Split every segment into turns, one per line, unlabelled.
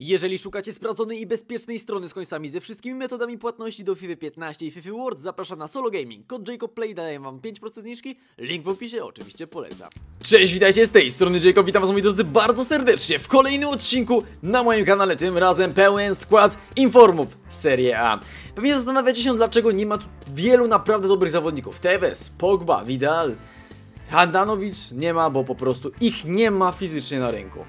Jeżeli szukacie sprawdzonej i bezpiecznej strony z końcami ze wszystkimi metodami płatności do FIFA 15 i FIFA World, zapraszam na Solo Gaming. Kod Jacob Play daje wam 5% zniżki, link w opisie oczywiście polecam. Cześć, witajcie z tej strony Jacob, witam was moi drodzy bardzo serdecznie w kolejnym odcinku na moim kanale, tym razem pełen skład informów Serie A. Pewnie zastanawiacie się dlaczego nie ma tu wielu naprawdę dobrych zawodników. Tevez, Pogba, Vidal, Handanowicz nie ma, bo po prostu ich nie ma fizycznie na rynku.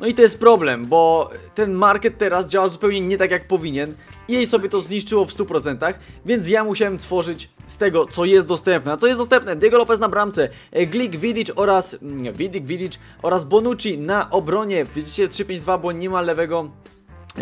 No i to jest problem, bo ten market teraz działa zupełnie nie tak jak powinien i jej sobie to zniszczyło w 100%, więc ja musiałem tworzyć z tego, co jest dostępne. A co jest dostępne? Diego Lopez na bramce, e, Glik, Vidic oraz... Nie, Vidic, Vidic oraz Bonucci na obronie. Widzicie 3-5-2, bo nie ma lewego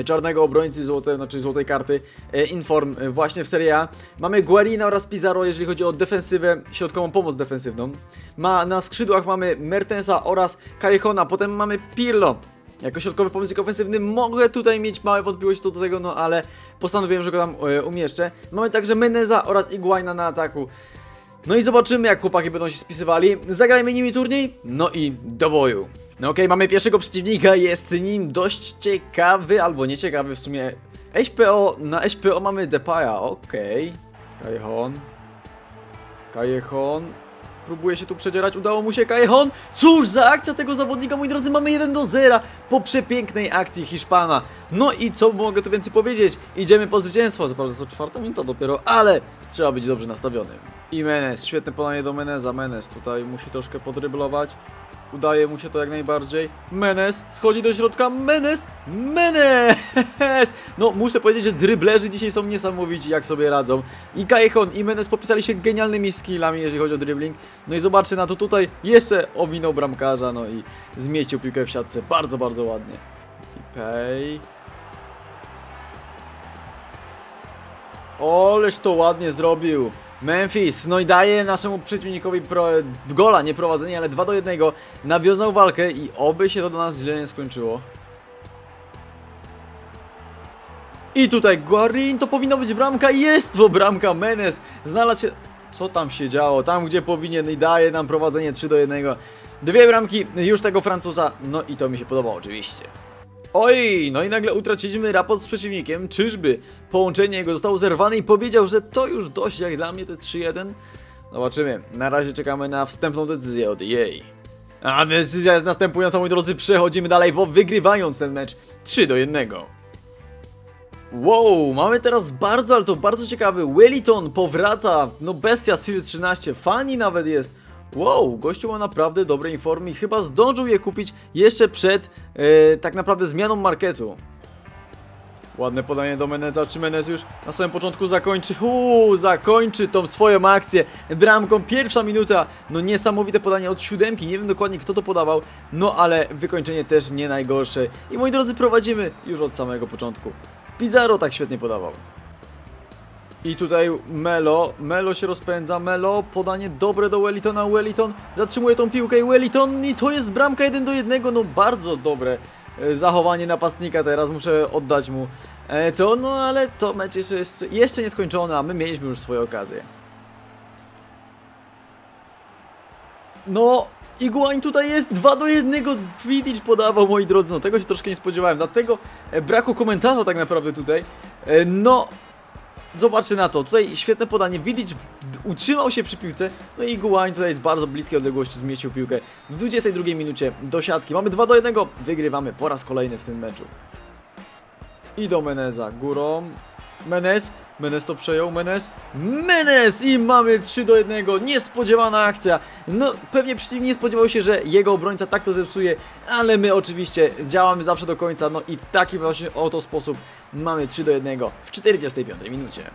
czarnego obrońcy złote, znaczy złotej karty e, Inform e, właśnie w Serie A. Mamy Guarina oraz Pizarro, jeżeli chodzi o defensywę, środkową pomoc defensywną. Ma, na skrzydłach mamy Mertensa oraz Callejona, potem mamy Pirlo. Jako środkowy pomocnik ofensywny mogę tutaj mieć małe wątpliwości co do tego, no ale postanowiłem, że go tam e, umieszczę. Mamy także Meneza oraz Iguaina na ataku. No i zobaczymy jak chłopaki będą się spisywali. Zagrajmy nimi turniej, no i do boju. No okej, okay, mamy pierwszego przeciwnika, jest nim dość ciekawy, albo nieciekawy w sumie. HPO, na HPO mamy Depaya, okej. Okay. Kajhon. Kajhon. Próbuje się tu przedzierać, udało mu się Kajhon. Cóż za akcja tego zawodnika, moi drodzy, mamy 1 do 0 po przepięknej akcji Hiszpana. No i co mogę tu więcej powiedzieć? Idziemy po zwycięstwo, zaprawdę co czwarta minuta dopiero, ale trzeba być dobrze nastawionym. I Menes, świetne podanie do Meneza, Menes tutaj musi troszkę podryblować. Udaje mu się to jak najbardziej. Menes, schodzi do środka, Menes, Menes! No muszę powiedzieć, że dryblerzy dzisiaj są niesamowici jak sobie radzą. I Kajhon i Menes popisali się genialnymi skillami jeżeli chodzi o dribbling. No i zobaczcie na to tutaj, jeszcze ominął bramkarza no i zmieścił piłkę w siatce. Bardzo, bardzo ładnie. Tipej. Oleż to ładnie zrobił. Memphis, no i daje naszemu przeciwnikowi pro, gola, nie prowadzenie, ale 2 do 1. Nawiązał walkę i oby się to do nas źle nie skończyło. I tutaj Guarin, to powinno być bramka, jest to bramka, Menes znalazł się... Co tam się działo? Tam gdzie powinien i daje nam prowadzenie 3 do 1. Dwie bramki już tego Francuza, no i to mi się podoba oczywiście. Oj, no i nagle utraciliśmy raport z przeciwnikiem. Czyżby połączenie jego zostało zerwane i powiedział, że to już dość jak dla mnie te 3-1? Zobaczymy. Na razie czekamy na wstępną decyzję od jej. A decyzja jest następująca, moi drodzy. Przechodzimy dalej, bo wygrywając ten mecz 3 do 1. Wow, mamy teraz bardzo, ale to bardzo ciekawy. Wellington powraca, no bestia z FIFA 13, fani nawet jest. Wow, gościu ma naprawdę dobre informy i chyba zdążył je kupić jeszcze przed e, tak naprawdę zmianą marketu. Ładne podanie do Meneza, czy Menez już na samym początku zakończy? Uuu, zakończy tą swoją akcję bramką, pierwsza minuta, no niesamowite podanie od siódemki, nie wiem dokładnie kto to podawał, no ale wykończenie też nie najgorsze. I moi drodzy, prowadzimy już od samego początku. Pizarro tak świetnie podawał. I tutaj Melo, Melo się rozpędza, Melo, podanie dobre do Wellingtona, Wellington zatrzymuje tą piłkę i Wellington i to jest bramka 1 do 1, no bardzo dobre e, zachowanie napastnika teraz, muszę oddać mu e, to, no ale to mecz jeszcze, jeszcze, nie skończony, a my mieliśmy już swoje okazje. No, Iguain tutaj jest 2 do 1, Vidic podawał moi drodzy, no tego się troszkę nie spodziewałem, dlatego e, braku komentarza tak naprawdę tutaj, no Zobaczcie na to, tutaj świetne podanie, Widic utrzymał się przy piłce, no i Guain tutaj z bardzo bliskiej odległości zmieścił piłkę w 22 minucie do siatki. Mamy 2 do 1, wygrywamy po raz kolejny w tym meczu. I do Meneza, górą, Menez, Menez to przejął, Menez, Menez i mamy 3 do 1, niespodziewana akcja. No pewnie przeciwnik nie spodziewał się, że jego obrońca tak to zepsuje, ale my oczywiście działamy zawsze do końca, no i w taki właśnie oto sposób mamy 3 do 1 w 45 minucie.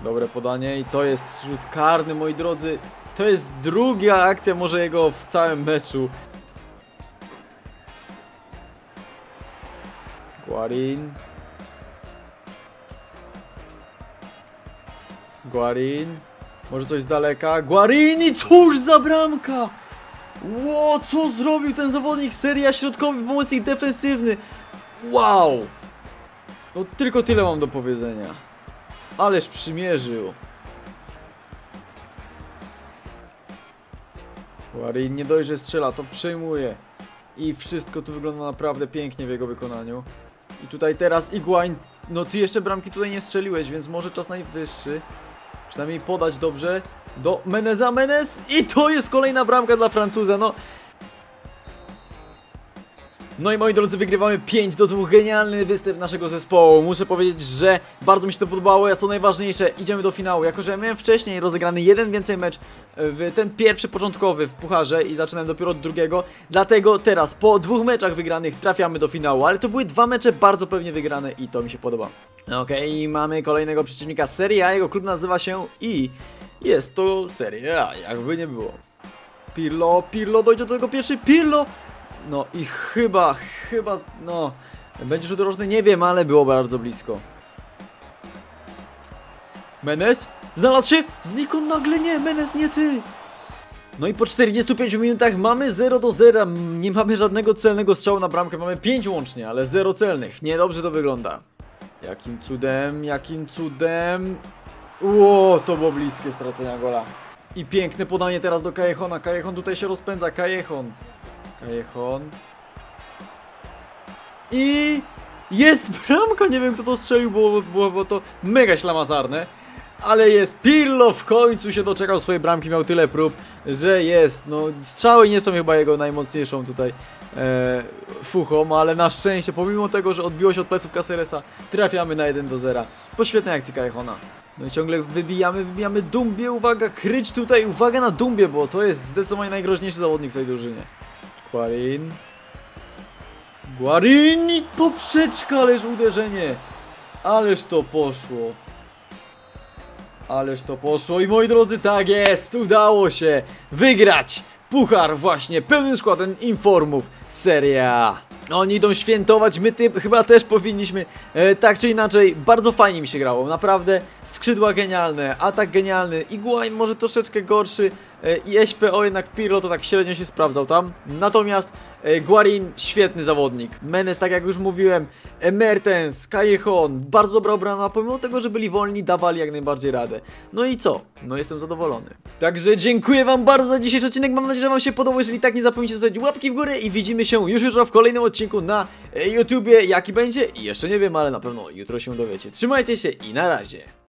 Dobre podanie i to jest rzut karny, moi drodzy. To jest druga akcja może jego w całym meczu. Guarin. Guarin. Może coś z daleka. Guarin i cóż za bramka! Ło, co zrobił ten zawodnik? Seria środkowy pomocnik defensywny. Wow! No tylko tyle mam do powiedzenia. Ależ przymierzył. Guarin nie dość, że strzela, to przejmuje. I wszystko tu wygląda naprawdę pięknie w jego wykonaniu. I tutaj teraz Iguain, no ty jeszcze bramki tutaj nie strzeliłeś, więc może czas najwyższy. Przynajmniej podać dobrze do Meneza Menez i to jest kolejna bramka dla Francuza, no. No i moi drodzy, wygrywamy 5 do 2. Genialny występ naszego zespołu. Muszę powiedzieć, że bardzo mi się to podobało, a co najważniejsze, idziemy do finału. Jako, że miałem wcześniej rozegrany jeden więcej mecz w ten pierwszy początkowy w pucharze i zaczynałem dopiero od drugiego, dlatego teraz po dwóch meczach wygranych trafiamy do finału, ale to były dwa mecze bardzo pewnie wygrane i to mi się podoba. Okej, okay, mamy kolejnego przeciwnika Serie A, jego klub nazywa się i jest to Serie A, jakby nie było. Pirlo, Pirlo, dojdzie do tego pierwszy, Pirlo! No i chyba, chyba, no... Będzie rzut? Nie wiem, ale było bardzo blisko. Menes? Znalazł się? Znikąd nagle nie, Menes, nie ty! No i po 45 minutach mamy 0 do 0, nie mamy żadnego celnego strzału na bramkę, mamy 5 łącznie, ale 0 celnych, niedobrze to wygląda. Jakim cudem, jakim cudem... Ło, to było bliskie stracenia gola. I piękne podanie teraz do Kajechona, Kajechon tutaj się rozpędza, Kajechon. Callejon. I jest bramka, nie wiem kto to strzelił, bo było bo to mega ślamazarne. Ale jest Pirlo, w końcu się doczekał swojej bramki, miał tyle prób, że jest. No, strzały nie są chyba jego najmocniejszą tutaj e, fuchą, ale na szczęście, pomimo tego, że odbiło się od pleców Caceresa, trafiamy na 1 do 0. Po świetnej akcji Callejona. No i ciągle wybijamy, wybijamy Dumbie, uwaga, Krycz tutaj, uwaga na Dumbie, bo to jest zdecydowanie najgroźniejszy zawodnik w tej drużynie. Guarin. Guarin i poprzeczka, ależ uderzenie. Ależ to poszło. Ależ to poszło i moi drodzy, tak jest, udało się wygrać puchar właśnie pełnym składem informów Serie A. Oni idą świętować, my ty, chyba też powinniśmy, e, tak czy inaczej, bardzo fajnie mi się grało, naprawdę skrzydła genialne, atak genialny, Iguain może troszeczkę gorszy i SPO jednak Pirlo to tak średnio się sprawdzał tam, natomiast e, Guarin świetny zawodnik, Menes tak jak już mówiłem, e, Mertens, Callejon, bardzo dobra obrona, pomimo tego, że byli wolni, dawali jak najbardziej radę. No i co? No jestem zadowolony. Także dziękuję wam bardzo za dzisiejszy odcinek, mam nadzieję, że wam się podobał, jeżeli tak nie zapomnijcie zostawić łapki w górę i widzimy się już jutro w kolejnym odcinku na e, YouTubie, jaki będzie jeszcze nie wiem, ale na pewno jutro się dowiecie. Trzymajcie się i na razie.